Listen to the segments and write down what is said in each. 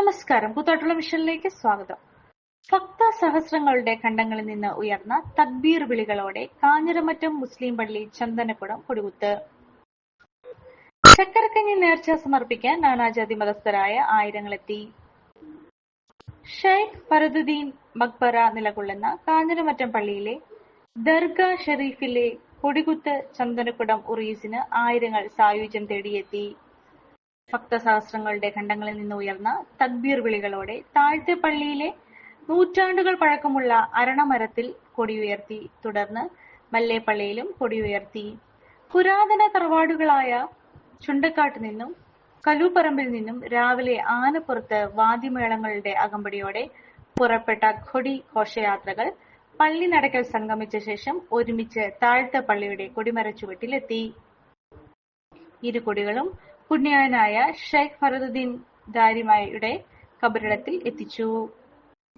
നമസ്കാരം. കൂത്താട്ടുള്ള മിഷനിലേക്ക് സ്വാഗതം. ഭക്ത സഹസ്രങ്ങളുടെ ഖണ്ഡങ്ങളിൽ നിന്ന് ഉയർന്ന തദ്ബീർ വിളികളോടെ കാഞ്ഞിരമറ്റം മുസ്ലിം പള്ളി ചന്ദനക്കുടം കൊടികുത്ത്. ചക്കരക്കഞ്ഞി നേർച്ച സമർപ്പിക്കാൻ നാനാജാതി മതസ്ഥരായ ആയിരങ്ങളെത്തി. ഷെയ്ഖ് ഫരദുദ്ദീൻ മക്ബറ നിലകൊള്ളുന്ന കാഞ്ഞിരമറ്റം പള്ളിയിലെ ദർഗ ഷെരീഫിലെ കൊടികുത്ത് ചന്ദനക്കുടം ഉറീസിന് ആയിരങ്ങൾ സായുജ്യം തേടിയെത്തി. ഭക്തസഹസ്രങ്ങളുടെ ഖണ്ഡങ്ങളിൽ നിന്ന് ഉയർന്ന തദ്ബീർ വിളികളോടെ താഴത്തെ പള്ളിയിലെ നൂറ്റാണ്ടുകൾ പഴക്കമുള്ള അരണമരത്തിൽ കൊടിയുയർത്തി തുടർന്ന് മല്ലേപ്പള്ളിയിലും കൊടിയുയർത്തി പുരാതന തറവാടുകളായ ചുണ്ടക്കാട്ട് നിന്നും കലൂപ്പറമ്പിൽ നിന്നും രാവിലെ ആനപ്പുറത്ത് വാദ്യമേളങ്ങളുടെ അകമ്പടിയോടെ പുറപ്പെട്ട കൊടി ഘോഷയാത്രകൾ പള്ളി നടക്കൽ സംഗമിച്ച ശേഷം ഒരുമിച്ച് താഴത്തെ പള്ളിയുടെ കൊടിമരച്ചുവട്ടിലെത്തി. ഇരു കൊടികളും പുണ്യാനായ ഷെയ്ഖ് ഫറദുദ്ദീൻ ദാരിമായുടെ കബറിടത്തിൽ എത്തിച്ചു.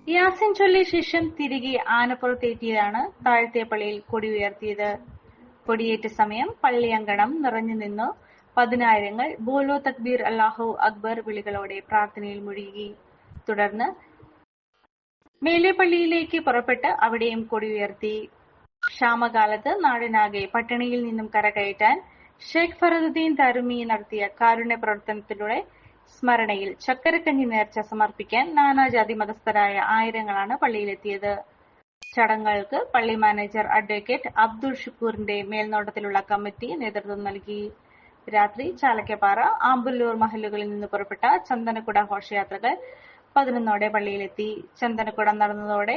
യാസിൻ ചൊല്ലിയ ശേഷം തിരികെ ആനപ്പുറത്തേറ്റിയതാണ് താഴത്തെ പള്ളിയിൽ കൊടി ഉയർത്തിയത്. കൊടിയേറ്റ സമയം പള്ളിയങ്കണം നിറഞ്ഞു നിന്നു. പതിനായിരങ്ങൾ ബോലോ തക്ബീർ അല്ലാഹു അക്ബർ വിളികളോടെ പ്രാർത്ഥനയിൽ മുഴുകി. തുടർന്ന് മേലേപ്പള്ളിയിലേക്ക് പുറപ്പെട്ട് അവിടെയും കൊടി ഉയർത്തി. ക്ഷാമകാലത്ത് നാടിനാകെ പട്ടിണിയിൽ നിന്നും കരകയറ്റാൻ ഷെയ്ഖ് ഫറദുദ്ദീൻ താരുമി നടത്തിയ കാരുണ്യ പ്രവർത്തനത്തിലൂടെ സ്മരണയിൽ ചക്കരക്കഞ്ഞി നേർച്ച സമർപ്പിക്കാൻ നാനാജാതി മതസ്ഥരായ ആയിരങ്ങളാണ് പള്ളിയിലെത്തിയത്. ചടങ്ങുകൾക്ക് പള്ളി മാനേജർ അഡ്വക്കേറ്റ് അബ്ദുൾ ഷുക്കൂറിന്റെ മേൽനോട്ടത്തിലുള്ള കമ്മിറ്റി നേതൃത്വം നൽകി. രാത്രി ചാലക്കപ്പാറ ആമ്പല്ലൂർ മഹലുകളിൽ നിന്ന് പുറപ്പെട്ട ചന്ദനക്കുട ഘോഷയാത്രകൾ പതിനൊന്നോടെ പള്ളിയിലെത്തി. ചന്ദനക്കുട നടന്നതോടെ